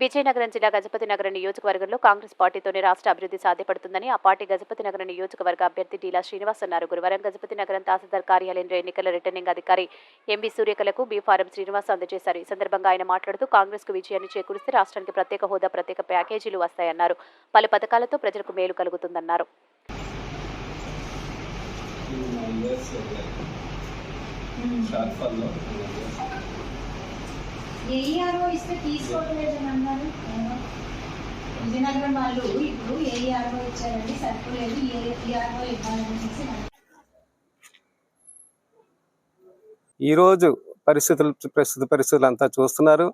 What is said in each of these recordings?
విజయనగరం జిల్లా గజపతి నగరం నియోజకవర్గంలో కాంగ్రెస్ పార్టీతోనే రాష్ట్ర అభివృద్ధి సాధ్యపడుతుందని ఆ పార్టీ గజపతి నగరం నియోజకవర్గ అభ్యర్థి డీలా శ్రీనివాస్ అన్నారు. గురువారం గజపతి నగరం తహసీల్దార్ కార్యాలయంలో ఎన్నికల రిటర్నింగ్ అధికారి ఎంబీ సూర్యకలకు బీ ఫారం శ్రీనివాస్ అందజేశారు. ఈ సందర్భంగా ఆయన మాట్లాడుతూ కాంగ్రెస్కు విజయాన్ని చేకూరిస్తే రాష్ట్రానికి ప్రత్యేక హోదా ప్రత్యేక ప్యాకేజీలు వస్తాయన్నారు. పలు పథకాలతో ప్రజలకు మేలు కలుగుతుందన్నారు. ఫాల్లో ఏఈఆర్ఓ ఇస్తే తీసుకోవట్లేదని అన్నారు ఏమో. విజయనగరం వాళ్ళు ఇప్పుడు ఏఈఆర్ఓ ఇచ్చారండి సరిపోలేదు. ఏఈఆర్ఓ ఇవ్వాలని చెప్పేసి ఈరోజు పరిస్థితులు ప్రస్తుత పరిస్థితులు అంతా చూస్తున్నారు.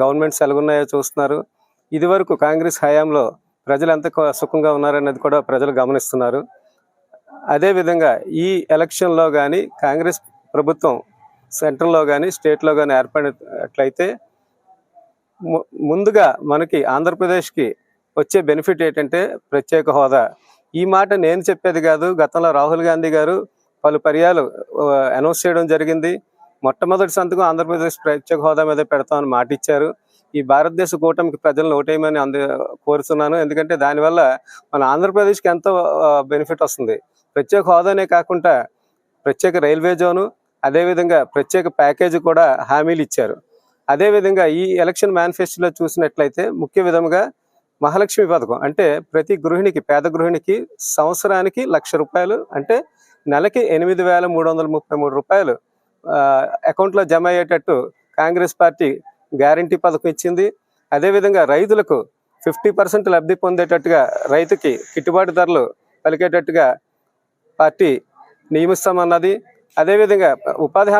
గవర్నమెంట్స్ ఎలాగున్నాయో చూస్తున్నారు. ఇదివరకు కాంగ్రెస్ హయాంలో ప్రజలు ఎంత సుఖంగా ఉన్నారనేది కూడా ప్రజలు గమనిస్తున్నారు. అదేవిధంగా ఈ ఎలక్షన్లో కానీ కాంగ్రెస్ ప్రభుత్వం సెంట్రల్లో కానీ స్టేట్లో కానీ ఏర్పడినట్లయితే ముందుగా మనకి ఆంధ్రప్రదేశ్కి వచ్చే బెనిఫిట్ ఏంటంటే ప్రత్యేక హోదా. ఈ మాట నేను చెప్పేది కాదు గతంలో రాహుల్ గాంధీ గారు పలు పర్యాలు అనౌన్స్ చేయడం జరిగింది. మొట్టమొదటి సంతకం ఆంధ్రప్రదేశ్ ప్రత్యేక హోదా మీద పెడతామని మాట ఇచ్చారు. ఈ భారతదేశ కూటమికి ప్రజలను ఓటేయమని అంద కోరుతున్నాను. ఎందుకంటే దానివల్ల మన ఆంధ్రప్రదేశ్కి ఎంతో బెనిఫిట్ వస్తుంది. ప్రత్యేక హోదానే కాకుండా ప్రత్యేక రైల్వే జోను అదేవిధంగా ప్రత్యేక ప్యాకేజీ కూడా హామీలు ఇచ్చారు. అదేవిధంగా ఈ ఎలక్షన్ మేనిఫెస్టోలో చూసినట్లయితే ముఖ్య విధంగా మహాలక్ష్మి పథకం అంటే ప్రతి గృహిణికి పేద గృహిణికి సంవత్సరానికి లక్ష రూపాయలు అంటే నెలకి ఎనిమిది వేల మూడు వందల ముప్పై మూడు రూపాయలు అకౌంట్లో జమ అయ్యేటట్టు కాంగ్రెస్ పార్టీ గ్యారంటీ పథకం ఇచ్చింది. అదేవిధంగా రైతులకు ఫిఫ్టీ పర్సెంట్ లబ్ధి పొందేటట్టుగా రైతుకి గిట్టుబాటు ధరలు పలికేటట్టుగా పార్టీ నియమిస్తామన్నది. అదేవిధంగా ఉపాధి హామీ